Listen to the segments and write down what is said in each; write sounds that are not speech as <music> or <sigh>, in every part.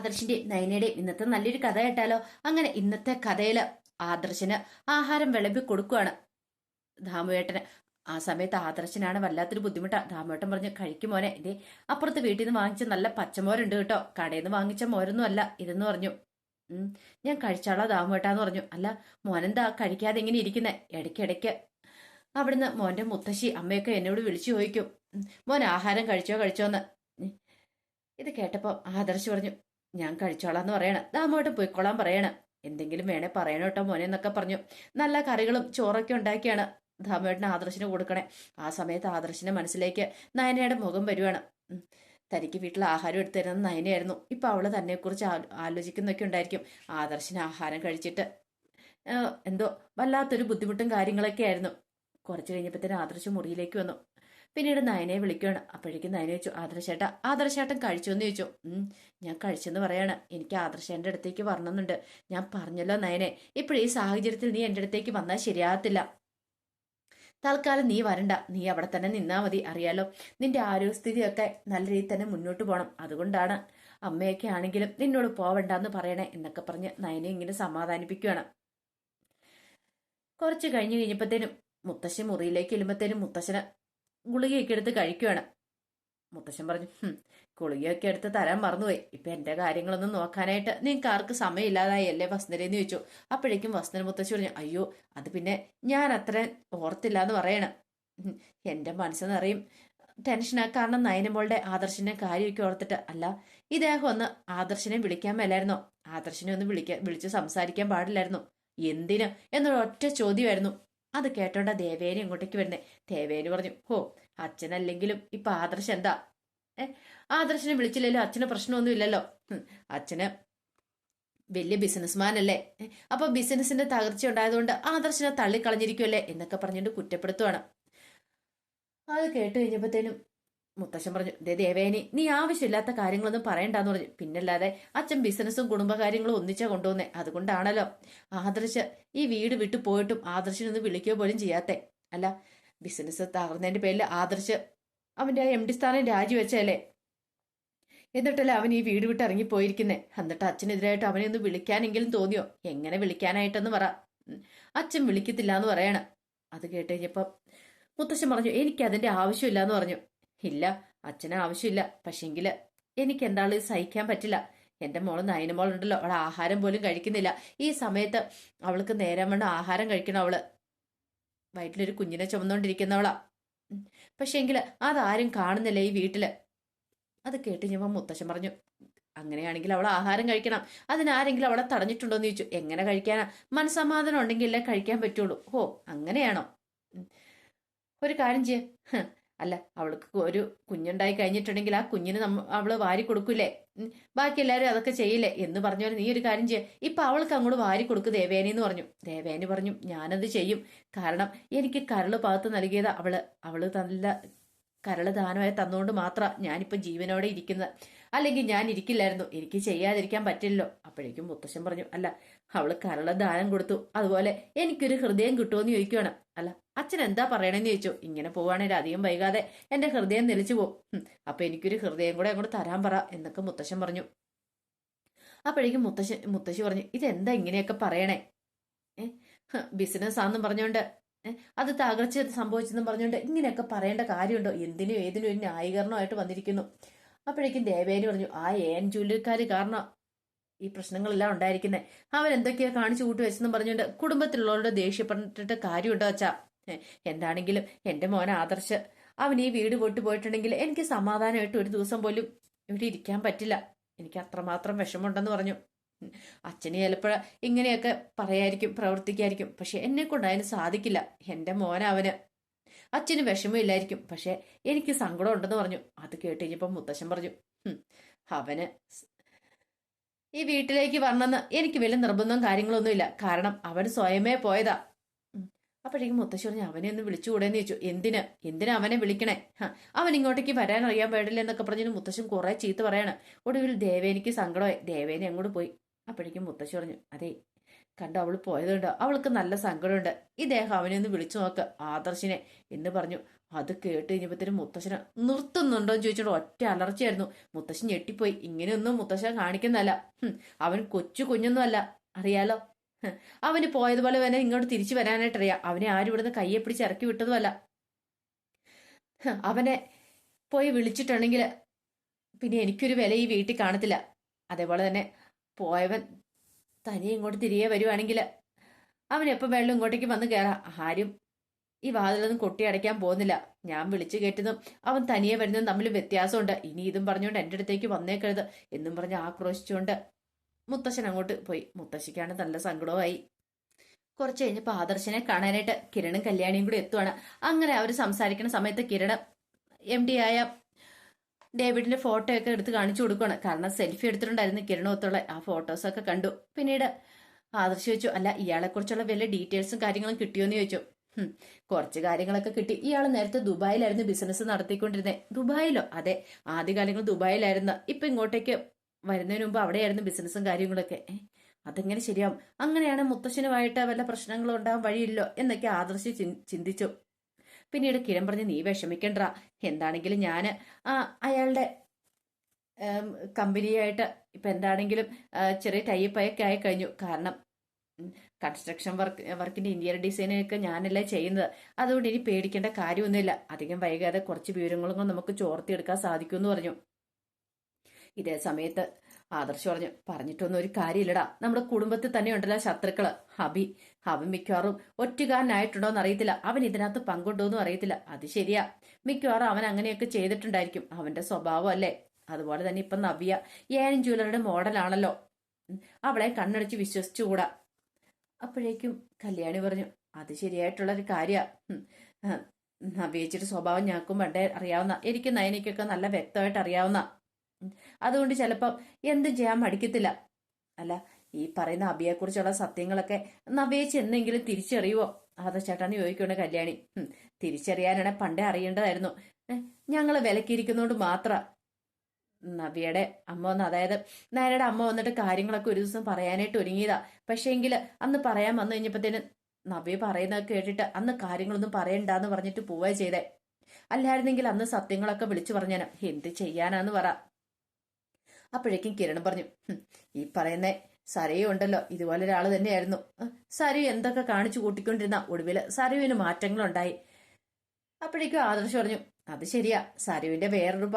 ആദർശിന്റെ നയനയുടെയും ഇന്നത്തെ നല്ലൊരു കഥ കേട്ടാലോ? അങ്ങനെ ഇന്നത്തെ കഥയിൽ ആദർശന് ആഹാരം വിളമ്പി കൊടുക്കുകയാണ് ദാമുവേട്ടന് ആ സമയത്ത് ആദർശനാണ് വല്ലാത്തൊരു ബുദ്ധിമുട്ടാ. ദാമുവേട്ടൻ പറഞ്ഞു കഴിക്കും മോനെ ഇതേ അപ്പുറത്ത് വീട്ടിൽ നിന്ന് വാങ്ങിച്ച നല്ല പച്ചമോരുണ്ട് കേട്ടോ. കടയിൽ നിന്ന് വാങ്ങിച്ച മോരൊന്നും അല്ല ഇതെന്ന് പറഞ്ഞു. ഞാൻ കഴിച്ചാളാ ദാമുവേട്ടാന്ന് പറഞ്ഞു. അല്ല മോനെന്താ കഴിക്കാതെ ഇങ്ങനെ ഇരിക്കുന്നേ? ഇടയ്ക്കിടയ്ക്ക് അവിടുന്ന് മോന്റെ മുത്തശ്ശി അമ്മയൊക്കെ എന്നോട് വിളിച്ചു ചോദിക്കും. മോൻ ആഹാരം കഴിച്ചോ കഴിച്ചോന്ന്. ഇത് കേട്ടപ്പോ ആദർശ് പറഞ്ഞു ഞാൻ കഴിച്ചോളാന്ന് പറയണം. ദാമോട്ട് പോയിക്കോളാൻ പറയണം. എന്തെങ്കിലും വേണേ പറയണം കേട്ടോ മോനെ എന്നൊക്കെ പറഞ്ഞു. നല്ല കറികളും ചോറൊക്കെ ഉണ്ടാക്കിയാണ്. ദാമേട്ടന് ആദർശിന് കൊടുക്കണേ. ആ സമയത്ത് ആദർശിന്റെ മനസ്സിലേക്ക് നയനയുടെ മുഖം വരുവാണ്. തനിക്ക് വീട്ടിൽ ആഹാരം എടുത്തു തരുന്നത് നയനയായിരുന്നു. ഇപ്പൊ അവൾ തന്നെ കുറിച്ച് ആലോചിക്കുന്നൊക്കെ ഉണ്ടായിരിക്കും. ആദർശിന് ആഹാരം കഴിച്ചിട്ട്. എന്തോ വല്ലാത്തൊരു ബുദ്ധിമുട്ടും കാര്യങ്ങളൊക്കെ ആയിരുന്നു. കുറച്ച് കഴിഞ്ഞപ്പോഴത്തേന് ആദർശ് മുറിയിലേക്ക് വന്നു. പിന്നീട് നയനെ വിളിക്കുകയാണ്. അപ്പോഴേക്കും നയനെ ചോദിച്ചു ആദർശേട്ട ആദർശേട്ടൻ കഴിച്ചു എന്ന് ചോദിച്ചു ഞാൻ കഴിച്ചെന്ന് പറയാണ്. എനിക്ക് ആദർശേന്റെ അടുത്തേക്ക് വരണമെന്നുണ്ട്. ഞാൻ പറഞ്ഞല്ലോ നയനെ ഈ സാഹചര്യത്തിൽ നീ എന്റെ അടുത്തേക്ക് വന്നാൽ ശരിയാകത്തില്ല. തൽക്കാലം നീ വരണ്ട. നീ അവിടെ തന്നെ നിന്നാ മതി അറിയാലോ. നിന്റെ ആരോഗ്യസ്ഥിതിയൊക്കെ നല്ല രീതിയിൽ തന്നെ മുന്നോട്ട് പോകണം അതുകൊണ്ടാണ് അമ്മയൊക്കെ ആണെങ്കിലും നിന്നോട് പോവണ്ടെന്ന് പറയണേ എന്നൊക്കെ പറഞ്ഞ് നയനെ ഇങ്ങനെ സമാധാനിപ്പിക്കുകയാണ്. കുറച്ച് കഴിഞ്ഞ് കഴിഞ്ഞപ്പോഴത്തേനും മുത്തശ്ശി മുറിയിലേക്ക് ചെല്ലുമ്പോഴത്തേനും മുത്തശ്ശന് ഗുളികയൊക്കെ എടുത്ത് കഴിക്കുകയാണ് മുത്തശ്ശൻ പറഞ്ഞു "ഹും, ഗുളികയൊക്കെ എടുത്ത് തരാൻ മറന്നുപോയി. ഇപ്പൊ എന്റെ കാര്യങ്ങളൊന്നും നോക്കാനായിട്ട് നിങ്ങൾക്ക് ആർക്ക് സമയമില്ലാതായി അല്ലേ വസന്തരെന്ന് ചോദിച്ചു. അപ്പോഴേക്കും വസന്തര മുത്തശ്ശി പറഞ്ഞു അയ്യോ അത് പിന്നെ ഞാൻ അത്ര ഓർത്തില്ല എന്ന് പറയണം എന്റെ മനസ്സെന്നറിയും ടെൻഷനാ കാരണം നയനമോളുടെ ആദർശിന്റെ കാര്യമൊക്കെ ഓർത്തിട്ട്. അല്ല ഇദ്ദേഹം ഒന്ന് ആദർശിനെ വിളിക്കാൻ മേലായിരുന്നോ? ആദർശിനെ ഒന്ന് വിളിക്കാൻ വിളിച്ച് സംസാരിക്കാൻ പാടില്ലായിരുന്നു? എന്തിന്? എന്നൊരു ഒറ്റ ചോദ്യമായിരുന്നു. അത് കേട്ടോണ്ട ദേവേനെ ഇങ്ങോട്ടേക്ക് വരുന്നേ. ദേവേന് പറഞ്ഞു ഹോ അച്ഛനല്ലെങ്കിലും ഇപ്പൊ ആദർശ് എന്താ? ഏ ആദർശനെ വിളിച്ചില്ലല്ലോ അച്ഛന് പ്രശ്നമൊന്നുമില്ലല്ലോ ഇല്ലല്ലോ. അച്ഛന് വലിയ ബിസിനസ്മാൻ അല്ലേ അപ്പൊ ബിസിനസിന്റെ തകർച്ച ഉണ്ടായതുകൊണ്ട് ആദർശനെ തള്ളിക്കളഞ്ഞിരിക്കുമല്ലേ എന്നൊക്കെ പറഞ്ഞുകൊണ്ട് കുറ്റപ്പെടുത്തുവാണ്. അത് കേട്ട് കഴിഞ്ഞപ്പോഴത്തേനും മുത്തശ്ശൻ പറഞ്ഞു ദേ ദേവേനി നീ ആവശ്യമില്ലാത്ത കാര്യങ്ങളൊന്നും പറയണ്ടെന്ന് പറഞ്ഞു. പിന്നല്ലാതെ അച്ഛൻ ബിസിനസ്സും കുടുംബകാര്യങ്ങളും ഒന്നിച്ചാ കൊണ്ടുവന്നേ. അതുകൊണ്ടാണല്ലോ ആദർശ് ഈ വീട് വിട്ടു പോയിട്ടും ആദർശിനൊന്ന് വിളിക്കുക പോലും ചെയ്യാത്തെ. അല്ല ബിസിനസ് തകർന്നതിന്റെ പേരിൽ ആദർശ് അവന്റെ എം ഡി സ്ഥാനം രാജിവെച്ചല്ലേ എന്നിട്ടല്ലേ അവൻ ഈ വീട് വിട്ട് ഇറങ്ങി പോയിരിക്കുന്നേ എന്നിട്ട് അച്ഛനെതിരായിട്ട് അവനെ ഒന്ന് വിളിക്കാനെങ്കിലും തോന്നിയോ? എങ്ങനെ വിളിക്കാനായിട്ടെന്ന് പറ. അച്ഛൻ വിളിക്കത്തില്ല എന്ന് പറയണം. അത് കേട്ട് കഴിഞ്ഞപ്പം മുത്തശ്ശൻ പറഞ്ഞു എനിക്ക് അതിന്റെ ആവശ്യമില്ല എന്ന് പറഞ്ഞു. ഇല്ല അച്ഛന് ആവശ്യമില്ല. പക്ഷെങ്കിൽ എനിക്ക് എന്താണ് ഇത് സഹിക്കാൻ പറ്റില്ല. എന്റെ മോൾ നയനമോളുണ്ടല്ലോ അവൾ ആഹാരം പോലും കഴിക്കുന്നില്ല. ഈ സമയത്ത് അവൾക്ക് നേരം വേണ്ട ആഹാരം കഴിക്കണം അവൾ. വയറ്റിലൊരു കുഞ്ഞിനെ ചുമന്നുകൊണ്ടിരിക്കുന്നവളാ. പക്ഷെങ്കിൽ അതാരും കാണുന്നില്ല ഈ വീട്ടിൽ. അത് കേട്ട് ഞാൻ മുത്തശ്ശൻ പറഞ്ഞു അങ്ങനെയാണെങ്കിൽ അവൾ ആഹാരം കഴിക്കണം. അതിനാരെങ്കിലും അവളെ തടഞ്ഞിട്ടുണ്ടോ എന്ന് ചോദിച്ചു. എങ്ങനെ കഴിക്കാനാ? മനസമാധാനം ഉണ്ടെങ്കിലേ കഴിക്കാൻ പറ്റുള്ളൂ. ഓ അങ്ങനെയാണോ? ഒരു കാര്യം ചെയ്യ. അല്ല അവൾക്ക് ഒരു കുഞ്ഞുണ്ടായി കഴിഞ്ഞിട്ടുണ്ടെങ്കിൽ ആ കുഞ്ഞിന് നമ്മ അവൾ വാരി കൊടുക്കൂലേ ബാക്കി എല്ലാവരും അതൊക്കെ ചെയ്യില്ലേ? എന്ന് പറഞ്ഞാൽ നീ ഒരു കാര്യം ചെയ്യ. ഇപ്പൊ അവൾക്ക് അങ്ങോട്ട് വാരി കൊടുക്ക് ദേവേനി എന്ന് പറഞ്ഞു. ദേവേനി പറഞ്ഞു ഞാനത് ചെയ്യും. കാരണം എനിക്ക് കരൾ പാത്ത് നൽകിയത് അവൾ. അവൾ നല്ല കരൾ ദാനമായി തന്നുകൊണ്ട് മാത്രം ഞാനിപ്പോ ജീവനോടെ ഇരിക്കുന്നത്. അല്ലെങ്കിൽ ഞാൻ ഇരിക്കില്ലായിരുന്നു. എനിക്ക് ചെയ്യാതിരിക്കാൻ പറ്റില്ലല്ലോ. അപ്പോഴേക്കും മുത്തശ്ശൻ പറഞ്ഞു അല്ല അവൾ കരൾ ദാനം കൊടുത്തു. അതുപോലെ എനിക്കൊരു ഹൃദയം കിട്ടുമെന്ന് ചോദിക്കുകയാണ് അല്ല അച്ഛൻ എന്താ പറയണെന്ന് ചോദിച്ചു. ഇങ്ങനെ പോവാണെങ്കിൽ അധികം വൈകാതെ. എന്റെ ഹൃദയം നിലച്ചു പോകും. അപ്പൊ എനിക്കൊരു ഹൃദയം കൂടെ അങ്ങോട്ട് തരാൻ പറ എന്നൊക്കെ മുത്തശ്ശൻ പറഞ്ഞു. അപ്പോഴേക്കും മുത്തശ്ശൻ മുത്തശ്ശി പറഞ്ഞു ഇതെന്താ ഇങ്ങനെയൊക്കെ പറയണേ? ബിസിനസ് ആണെന്നും പറഞ്ഞോണ്ട് അത് തകർച്ച സംഭവിച്ചെന്നും പറഞ്ഞുകൊണ്ട് ഇങ്ങനെയൊക്കെ പറയേണ്ട കാര്യമുണ്ടോ? എന്തിനും ഏതിനും ഒരു ന്യായീകരണമായിട്ട് വന്നിരിക്കുന്നു. അപ്പോഴേക്കും ദേവേനി പറഞ്ഞു ആ ഏൻ ജൂലിക്കാര് കാരണം ഈ പ്രശ്നങ്ങളെല്ലാം ഉണ്ടായിരിക്കുന്നത് അവൻ എന്തൊക്കെയാ കാണിച്ചു കൂട്ടി വെച്ചെന്നും പറഞ്ഞുകൊണ്ട് കുടുംബത്തിലുള്ളവരുടെ ദേഷ്യപ്പെട്ടിട്ട് കാര്യമുണ്ടോ അച്ഛാ? എന്താണെങ്കിലും എന്റെ മോൻ ആദർശ് അവൻ ഈ വീട് വിട്ടു പോയിട്ടുണ്ടെങ്കിൽ എനിക്ക് സമാധാനമായിട്ട് ഒരു ദിവസം പോലും ഇവിടെ ഇരിക്കാൻ പറ്റില്ല. എനിക്ക് അത്രമാത്രം വിഷമമുണ്ടെന്ന് പറഞ്ഞു. അച്ഛനെ ചിലപ്പോൾ ഇങ്ങനെയൊക്കെ പറയായിരിക്കും പ്രവർത്തിക്കായിരിക്കും. പക്ഷെ എന്നെ കൊണ്ട് അതിന് സാധിക്കില്ല. എന്റെ മോൻ അവന്. അച്ഛന് വിഷമമില്ലായിരിക്കും. പക്ഷെ എനിക്ക് സങ്കടം ഉണ്ടെന്ന് പറഞ്ഞു. അത് കേട്ട് കഴിഞ്ഞപ്പോൾ മുത്തശ്ശൻ പറഞ്ഞു "ഹും, അവന് ഈ വീട്ടിലേക്ക് വരണമെന്ന് എനിക്ക് വലിയ നിർബന്ധവും കാര്യങ്ങളൊന്നുമില്ല. കാരണം അവൻ സ്വയമേ പോയതാ. അപ്പോഴേക്കും മുത്തശ്ശി പറഞ്ഞു അവനെ ഒന്ന് വിളിച്ചുകൂടെന്ന് ചോദിച്ചു. എന്തിന്? എന്തിനാ അവനെ വിളിക്കണേ? അവൻ ഇങ്ങോട്ടേക്ക് വരാൻ അറിയാൻ പാടില്ല എന്നൊക്കെ പറഞ്ഞിട്ട് മുത്തശ്ശൻ കുറെ ചീത്ത പറയാണ്. ഒടുവിൽ ദേവേനിക്ക് സങ്കടമായി. ദേവേനെ അങ്ങോട്ട് പോയി. അപ്പോഴേക്കും മുത്തശ്ശി പറഞ്ഞു അതെ കണ്ടോ അവൾ പോയതുണ്ട് അവൾക്ക് നല്ല സങ്കടമുണ്ട്. ഇദ്ദേഹം അവനെ ഒന്ന് വിളിച്ചു നോക്ക് ആദർശിനെ. എന്ന് പറഞ്ഞു. അത് കേട്ട് കഴിഞ്ഞപ്പോഴത്തേനും മുത്തശ്ശനെ നിർത്തുന്നുണ്ടോ എന്ന് ചോദിച്ചോണ്ട് ഒറ്റ അലർച്ചയായിരുന്നു. മുത്തശ്ശൻ ഞെട്ടിപ്പോയി. ഇങ്ങനെയൊന്നും മുത്തശ്ശൻ കാണിക്കുന്നതല്ല. അവൻ കൊച്ചു കുഞ്ഞൊന്നും അല്ല അറിയാലോ? <laughs> അവന് പോയതുപോലെ തന്നെ ഇങ്ങോട്ട് തിരിച്ചു വരാനായിട്ടറിയാം. അവനെ ആരും ഇവിടുന്ന് കയ്യെ പിടിച്ച് ഇറക്കി വിട്ടതുമല്ല. <laughs> അവനെ പോയി വിളിച്ചിട്ടുണ്ടെങ്കിൽ പിന്നെ എനിക്കൊരു വില ഈ വീട്ടിൽ കാണത്തില്ല. അതേപോലെ തന്നെ പോയവൻ തനിയെ ഇങ്ങോട്ട് തിരികെ വരുവാണെങ്കിൽ അവൻ എപ്പം വെള്ളം ഇങ്ങോട്ടേക്ക് വന്ന് കയറാം. ആരും ഈ വാതിലൊന്നും കൊട്ടി അടയ്ക്കാൻ പോകുന്നില്ല. ഞാൻ വിളിച്ചു കേട്ടതും അവൻ തനിയെ വരുന്നതും തമ്മിൽ വ്യത്യാസമുണ്ട്. ഇനി ഇതും പറഞ്ഞുകൊണ്ട് എന്റെ അടുത്തേക്ക് വന്നേക്കരുത് എന്നും പറഞ്ഞ് ആക്രോശിച്ചുകൊണ്ട് മുത്തശ്ശൻ അങ്ങോട്ട് പോയി. മുത്തശ്ശിക്കാണ് നല്ല സങ്കടമായി കുറച്ച് കഴിഞ്ഞപ്പോൾ ആദർശനെ കാണാനായിട്ട് കിരണും കല്യാണിയും കൂടി എത്തുവാണ്. അങ്ങനെ അവർ സംസാരിക്കുന്ന സമയത്ത് കിരണ് എം ഡി ആയ ഡേവിഡിന്റെ ഫോട്ടോ ഒക്കെ എടുത്ത് കാണിച്ചു കൊടുക്കുകയാണ് കാരണം സെൽഫി എടുത്തിട്ടുണ്ടായിരുന്നു കിരണത്തുള്ള ആ ഫോട്ടോസൊക്കെ കണ്ടു. പിന്നീട് ആദർശ് ചോദിച്ചു അല്ല ഇയാളെ കുറിച്ചുള്ള വലിയ ഡീറ്റെയിൽസും കാര്യങ്ങളും കിട്ടിയോന്ന് ചോദിച്ചു. കുറച്ച് കാര്യങ്ങളൊക്കെ കിട്ടി. ഇയാൾ നേരത്തെ ദുബായിലായിരുന്നു ബിസിനസ് നടത്തിക്കൊണ്ടിരുന്നത് ദുബായിലോ? അതെ ആദ്യകാലങ്ങൾ ദുബായിലായിരുന്നു. ഇപ്പൊ ഇങ്ങോട്ടേക്ക് വരുന്നതിന് മുമ്പ് അവിടെയായിരുന്നു ബിസിനസ്സും കാര്യങ്ങളൊക്കെ. അതെങ്ങനെ ശരിയാവും? അങ്ങനെയാണ് മുത്തശ്ശനുമായിട്ട് വല്ല പ്രശ്നങ്ങളും ഉണ്ടാവാൻ വഴിയില്ലോ എന്നൊക്കെ ആദർശി ചിന്തിച്ചു. പിന്നീട് കിരൺ പറഞ്ഞ് നീ വിഷമിക്കണ്ട. എന്താണെങ്കിലും ഞാൻ അയാളുടെ കമ്പനിയായിട്ട് ഇപ്പൊ എന്താണെങ്കിലും ചെറിയ ടൈപ്പൊക്കെ ആയി കഴിഞ്ഞു. കാരണം കൺസ്ട്രക്ഷൻ വർക്ക് വർക്കിന്റെ ഇന്റീരിയർ ഡിസൈനൊക്കെ ഞാനല്ലേ ചെയ്യുന്നത്. അതുകൊണ്ട് ഇനി പേടിക്കേണ്ട കാര്യമൊന്നുമില്ല. അധികം വൈകാതെ കുറച്ച് വിവരങ്ങളും നമുക്ക് ചോർത്തിയെടുക്കാൻ സാധിക്കുമെന്ന് പറഞ്ഞു. ഇതേ സമയത്ത് ആദർശ് പറഞ്ഞു പറഞ്ഞിട്ടൊന്നും ഒരു കാര്യമില്ലടാ. നമ്മുടെ കുടുംബത്തിൽ തന്നെ ഉണ്ടല്ലോ ശത്രുക്കൾ. ഹബി ഹബി മിക്കവാറും ഒറ്റുകാരനായിട്ടുണ്ടോന്ന് അറിയത്തില്ല. അവൻ ഇതിനകത്ത് പങ്കുണ്ടോന്നും അറിയത്തില്ല. അത് ശരിയാ. മിക്കവാറും അവൻ അങ്ങനെയൊക്കെ ചെയ്തിട്ടുണ്ടായിരിക്കും. അവന്റെ സ്വഭാവം അല്ലേ അതുപോലെ തന്നെ ഇപ്പൊ നവ്യ ഏനും ജ്വല്ലറിയുടെ മോഡലാണല്ലോ. അവളെ കണ്ണടച്ച് വിശ്വസിച്ചുകൂടാ. അപ്പോഴേക്കും കല്യാണി പറഞ്ഞു അത് ശരിയായിട്ടുള്ളൊരു കാര്യാ. ഉം, ആ, സ്വഭാവം ഞങ്ങൾക്കും പണ്ടേ അറിയാവുന്ന എനിക്ക് നയനിക്കൊക്കെ നല്ല വ്യക്തമായിട്ട് അറിയാവുന്ന അതുകൊണ്ട് ചിലപ്പം എന്തും ചെയ്യാൻ മടിക്കത്തില്ല. അല്ല ഈ പറയുന്ന അബിയെക്കുറിച്ചുള്ള സത്യങ്ങളൊക്കെ നവ്യേച്ചി എന്തെങ്കിലും തിരിച്ചറിയുവോ? അത ചേട്ടാന്ന് ചോദിക്കുകയാണ് കല്യാണി. തിരിച്ചറിയാനാണെ പണ്ടേ അറിയേണ്ടതായിരുന്നു. ഞങ്ങൾ വിലക്കിയിരിക്കുന്നതുകൊണ്ട് മാത്രം. നവ്യയുടെ അമ്മ വന്ന് അതായത് നയനയുടെ അമ്മ വന്നിട്ട് കാര്യങ്ങളൊക്കെ ഒരു ദിവസം പറയാനായിട്ട് ഒരുങ്ങിയതാ. പക്ഷേങ്കിൽ അന്ന് പറയാൻ വന്നു കഴിഞ്ഞപ്പോഴത്തേന് നവ്യ പറയുന്നതൊക്കെ കേട്ടിട്ട് അന്ന് കാര്യങ്ങളൊന്നും പറയണ്ടെന്ന് പറഞ്ഞിട്ട് പോവുക ചെയ്തേ. അല്ലായിരുന്നെങ്കിൽ അന്ന് സത്യങ്ങളൊക്കെ വിളിച്ചു പറഞ്ഞാന്. എന്ത് ചെയ്യാനാന്ന് പറ. അപ്പോഴേക്കും കിരൺ പറഞ്ഞു ഈ പറയുന്ന സരയു ഉണ്ടല്ലോ ഇതുപോലെ ഒരാൾ തന്നെയായിരുന്നു. സരയു എന്തൊക്കെ കാണിച്ചു കൂട്ടിക്കൊണ്ടിരുന്ന ഒടുവിൽ സരയുവിന് മാറ്റങ്ങളുണ്ടായി. അപ്പോഴേക്കും ആദർശ് പറഞ്ഞു അത് ശരിയാ സരുവിന്റെ വേറൊരു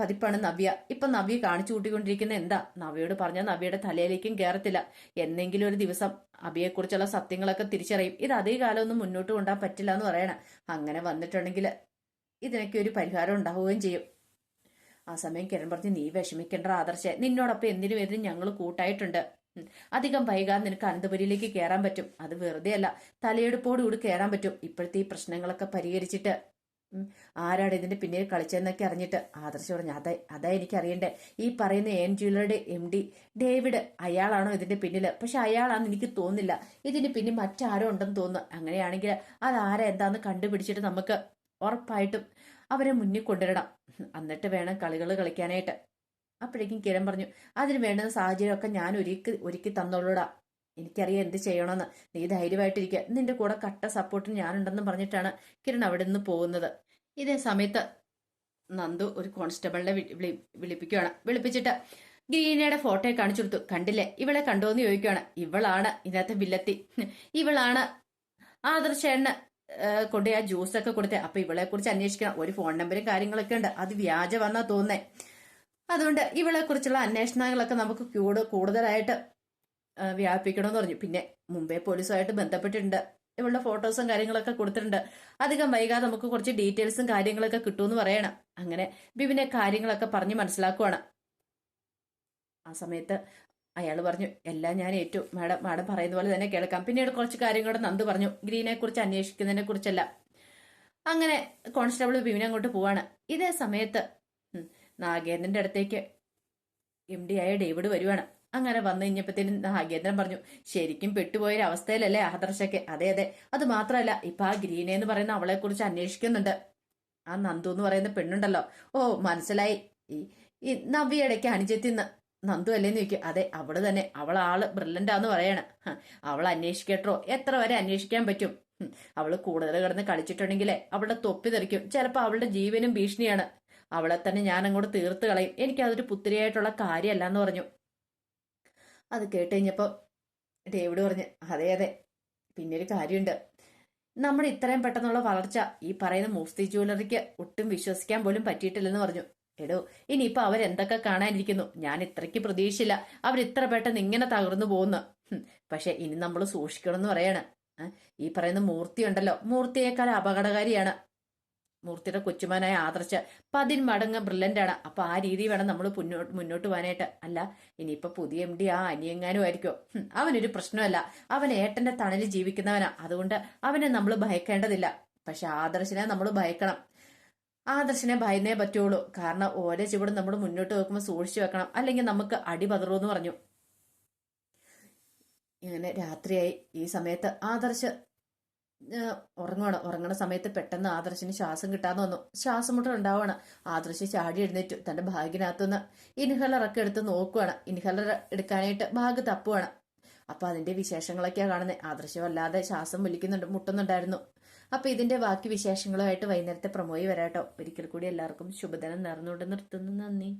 പതിപ്പാണ് നവ്യ. ഇപ്പൊ നവ്യ കാണിച്ചു കൂട്ടിക്കൊണ്ടിരിക്കുന്ന എന്താ? നവ്യയോട് പറഞ്ഞാൽ നവ്യയുടെ തലയിലേക്കും കയറത്തില്ല എന്നെങ്കിലും ഒരു ദിവസം അബിയെക്കുറിച്ചുള്ള സത്യങ്ങളൊക്കെ തിരിച്ചറിയും. ഇത് അതേ കാലമൊന്നും മുന്നോട്ട് കൊണ്ടാൻ പറ്റില്ല എന്ന് പറയണം. അങ്ങനെ വന്നിട്ടുണ്ടെങ്കിൽ ഇതിനൊക്കെ ഒരു പരിഹാരം ഉണ്ടാവുകയും ചെയ്യും. ആ സമയം കിരൺ നീ വിഷമിക്കേണ്ട ആദർശ നിന്നോടൊപ്പം എന്തിനു എതിരും ഞങ്ങൾ കൂട്ടായിട്ടുണ്ട്. അധികം വൈകാതെ നിനക്ക് അനന്തപുരിയിലേക്ക് കയറാൻ പറ്റും. അത് വെറുതെ അല്ല തലയെടുപ്പോടുകൂടി കയറാൻ പറ്റും. ഇപ്പോഴത്തെ ഈ പ്രശ്നങ്ങളൊക്കെ പരിഹരിച്ചിട്ട്. ആരാണ് ഇതിന്റെ പിന്നിൽ കളിച്ചതെന്നൊക്കെ അറിഞ്ഞിട്ട്? ആദർശ് പറഞ്ഞു അതെ അതാ എനിക്കറിയണ്ടേ. ഈ പറയുന്ന എൻ ജ്വല്ലറുടെ എം ഡി ഡേവിഡ് അയാളാണോ ഇതിന്റെ പിന്നിൽ പക്ഷെ അയാളാണെന്ന് എനിക്ക് തോന്നില്ല ഇതിന് പിന്നിൽ മറ്റാരോ ഉണ്ടെന്ന് തോന്നുന്നു. അങ്ങനെയാണെങ്കിൽ എന്താന്ന് കണ്ടുപിടിച്ചിട്ട് നമുക്ക് ഉറപ്പായിട്ടും അവരെ മുന്നിൽ കൊണ്ടുവരണം. എന്നിട്ട് വേണം കളികൾ കളിക്കാനായിട്ട്. അപ്പോഴേക്കും കിരൺ പറഞ്ഞു അതിന് വേണ്ടുന്ന സാഹചര്യമൊക്കെ ഞാൻ ഒരുക്കി ഒരുക്കി തന്നോളൂടാ. എനിക്കറിയാം എന്ത് ചെയ്യണമെന്ന്. നീ ധൈര്യമായിട്ടിരിക്കുക നിന്റെ കൂടെ കട്ട സപ്പോർട്ടിന് ഞാനുണ്ടെന്ന് പറഞ്ഞിട്ടാണ് കിരൺ അവിടെ നിന്ന് പോകുന്നത്. ഇതേ സമയത്ത് നന്ദു ഒരു കോൺസ്റ്റബിളിനെ വിളിപ്പിക്കുകയാണ് വിളിപ്പിച്ചിട്ട് ഗ്രീനയുടെ ഫോട്ടോ കാണിച്ചു കൊടുത്തു. കണ്ടില്ലേ? ഇവളെ കണ്ടോന്ന് ചോദിക്കുകയാണ് ഇവളാണ് ഇതിനകത്ത് വില്ലത്തി. ഇവളാണ് ആദർശേണ്ണ കൊണ്ട് ആ ജ്യൂസ് ഒക്കെ കൊടുത്തേ. അപ്പൊ ഇവളെ കുറിച്ച് അന്വേഷിക്കണം. ഒരു ഫോൺ നമ്പറും കാര്യങ്ങളൊക്കെ ഉണ്ട്. അത് വ്യാജ വന്നാ തോന്നേ അതുകൊണ്ട് ഇവളെ കുറിച്ചുള്ള അന്വേഷണങ്ങളൊക്കെ നമുക്ക് കൂട് കൂടുതലായിട്ട് വ്യാപിക്കണമെന്ന് പറഞ്ഞു. പിന്നെ മുംബൈ പോലീസുമായിട്ട് ബന്ധപ്പെട്ടിട്ടുണ്ട്. ഇവളുടെ ഫോട്ടോസും കാര്യങ്ങളൊക്കെ കൊടുത്തിട്ടുണ്ട്. അധികം വൈകാതെ നമുക്ക് കുറച്ച് ഡീറ്റെയിൽസും കാര്യങ്ങളൊക്കെ കിട്ടുമെന്ന് പറയണം. അങ്ങനെ ബിബിനെ കാര്യങ്ങളൊക്കെ പറഞ്ഞ് മനസ്സിലാക്കുവാണ്. ആ സമയത്ത് അയാൾ പറഞ്ഞു എല്ലാം ഞാൻ ഏറ്റു. മാഡം മാഡം പറയുന്ന പോലെ തന്നെ കേൾക്കാം. പിന്നീട് കുറച്ച് കാര്യങ്ങളോട് നന്ദു പറഞ്ഞു ഗ്രീനെ കുറിച്ച് അന്വേഷിക്കുന്നതിനെ കുറിച്ചല്ല അങ്ങനെ കോൺസ്റ്റബിൾ ഭീമിനെ അങ്ങോട്ട് പോവാണ്. ഇതേ സമയത്ത് നാഗേന്ദ്രന്റെ അടുത്തേക്ക് എം ഡി ആയ ഡേവിഡ് വരുവാണ്. അങ്ങനെ വന്നു കഴിഞ്ഞപ്പോഴത്തേനും നാഗേന്ദ്രൻ പറഞ്ഞു ശരിക്കും പെട്ടുപോയൊരു അവസ്ഥയിലല്ലേ ആദർശൊക്കെ? അതെ അതെ. അത് മാത്രമല്ല ഇപ്പൊ ആ ഗ്രീനെ എന്ന് പറയുന്ന അവളെ കുറിച്ച് അന്വേഷിക്കുന്നുണ്ട്. ആ നന്ദു എന്ന് പറയുന്ന പെണ്ണുണ്ടല്ലോ. ഓ മനസ്സിലായി. ഈ അനുജത്തിന്ന് നന്ദു അല്ലേന്ന് ചോദിക്കും. അതെ അവൾ തന്നെ. അവൾ ആൾ ബ്രില്ലന്റാന്ന് പറയണ. അവൾ അന്വേഷിക്കട്ടോ. എത്ര വരെ അന്വേഷിക്കാൻ പറ്റും? അവൾ കൂടുതൽ കിടന്ന് കളിച്ചിട്ടുണ്ടെങ്കിലേ അവളുടെ തൊപ്പി തെറിക്കും. ചിലപ്പോൾ അവളുടെ ജീവനും ഭീഷണിയാണ്. അവളെ തന്നെ ഞാൻ അങ്ങോട്ട് തീർത്ത് കളയും. എനിക്കതൊരു പുത്തിരിയായിട്ടുള്ള കാര്യമല്ല എന്ന് പറഞ്ഞു. അത് കേട്ട് കഴിഞ്ഞപ്പോൾ ഡേവിഡ് പറഞ്ഞു അതെ അതെ പിന്നെ ഒരു കാര്യമുണ്ട്. നമ്മുടെ ഇത്രയും പെട്ടെന്നുള്ള വളർച്ച ഈ പറയുന്ന മൂസ്തി ജ്വല്ലറിക്ക് ഒട്ടും വിശ്വസിക്കാൻ പോലും പറ്റിയിട്ടില്ലെന്ന് പറഞ്ഞു. എടോ ഇനിയിപ്പോ അവരെന്തൊക്കെ കാണാനിരിക്കുന്നു? ഞാൻ ഇത്രയ്ക്ക് പ്രതീക്ഷയില്ല. അവർ ഇത്ര പെട്ടെന്ന് ഇങ്ങനെ തകർന്നു പോകുന്നു. പക്ഷെ ഇനി നമ്മൾ സൂക്ഷിക്കണം എന്ന് പറയാണ്. ഈ പറയുന്ന മൂർത്തി ഉണ്ടല്ലോ. മൂർത്തിയേക്കാൾ അപകടകാരിയാണ്. മൂർത്തിയുടെ കൊച്ചുമാനായ ആദർശ പതിൻ മടങ്ങ് ബ്രില്യന്റ് ആണ് അപ്പൊ ആ രീതി വേണം നമ്മൾ മുന്നോട്ട് മുന്നോട്ട് പോകാനായിട്ട്. അല്ല ഇനിയിപ്പൊ പുതിയ എം ഡി ആ അനിയങ്ങാനും ആയിരിക്കും. അവനൊരു പ്രശ്നമല്ല. അവൻ ഏട്ടന്റെ തണലിൽ ജീവിക്കുന്നവനാ. അതുകൊണ്ട് അവനെ നമ്മൾ ഭയക്കേണ്ടതില്ല. പക്ഷെ ആദർശിനെ നമ്മൾ ഭയക്കണം. ആദർശിനെ ഭയന്നേ പറ്റുള്ളൂ. കാരണം ഓരോ ചുവടും നമ്മൾ മുന്നോട്ട് വെക്കുമ്പോൾ സൂക്ഷിച്ചു വെക്കണം. അല്ലെങ്കിൽ നമുക്ക് അടി എന്ന് പറഞ്ഞു. ഇങ്ങനെ രാത്രിയായി. ഈ സമയത്ത് ആദർശ് ഉറങ്ങണം ഉറങ്ങണ സമയത്ത് പെട്ടെന്ന് ആദർശിന് ശ്വാസം കിട്ടാൻ വന്നു ശ്വാസം മുട്ടൽ ഉണ്ടാവണം ആദർശ് ചാടി എഴുന്നേറ്റു. തന്റെ ബാഗിനകത്തുനിന്ന് ഇൻഹലർ ഒക്കെ എടുത്ത് നോക്കുവാണ്. ഇൻഹലർ എടുക്കാനായിട്ട് ബാഗ് തപ്പുവാണ് അപ്പൊ അതിന്റെ വിശേഷങ്ങളൊക്കെയാ കാണുന്നത് ആദർശം അല്ലാതെ ശ്വാസം വലിക്കുന്നുണ്ട് മുട്ടുന്നുണ്ടായിരുന്നു. അപ്പൊ ഇതിന്റെ ബാക്കി വിശേഷങ്ങളുമായിട്ട് വൈകുന്നേരത്തെ പ്രമോയി വരാട്ടോ. ഒരിക്കൽ കൂടി എല്ലാവർക്കും ശുഭദിനം നേർന്നുകൊണ്ട് നിർത്തുന്നു. നന്ദി.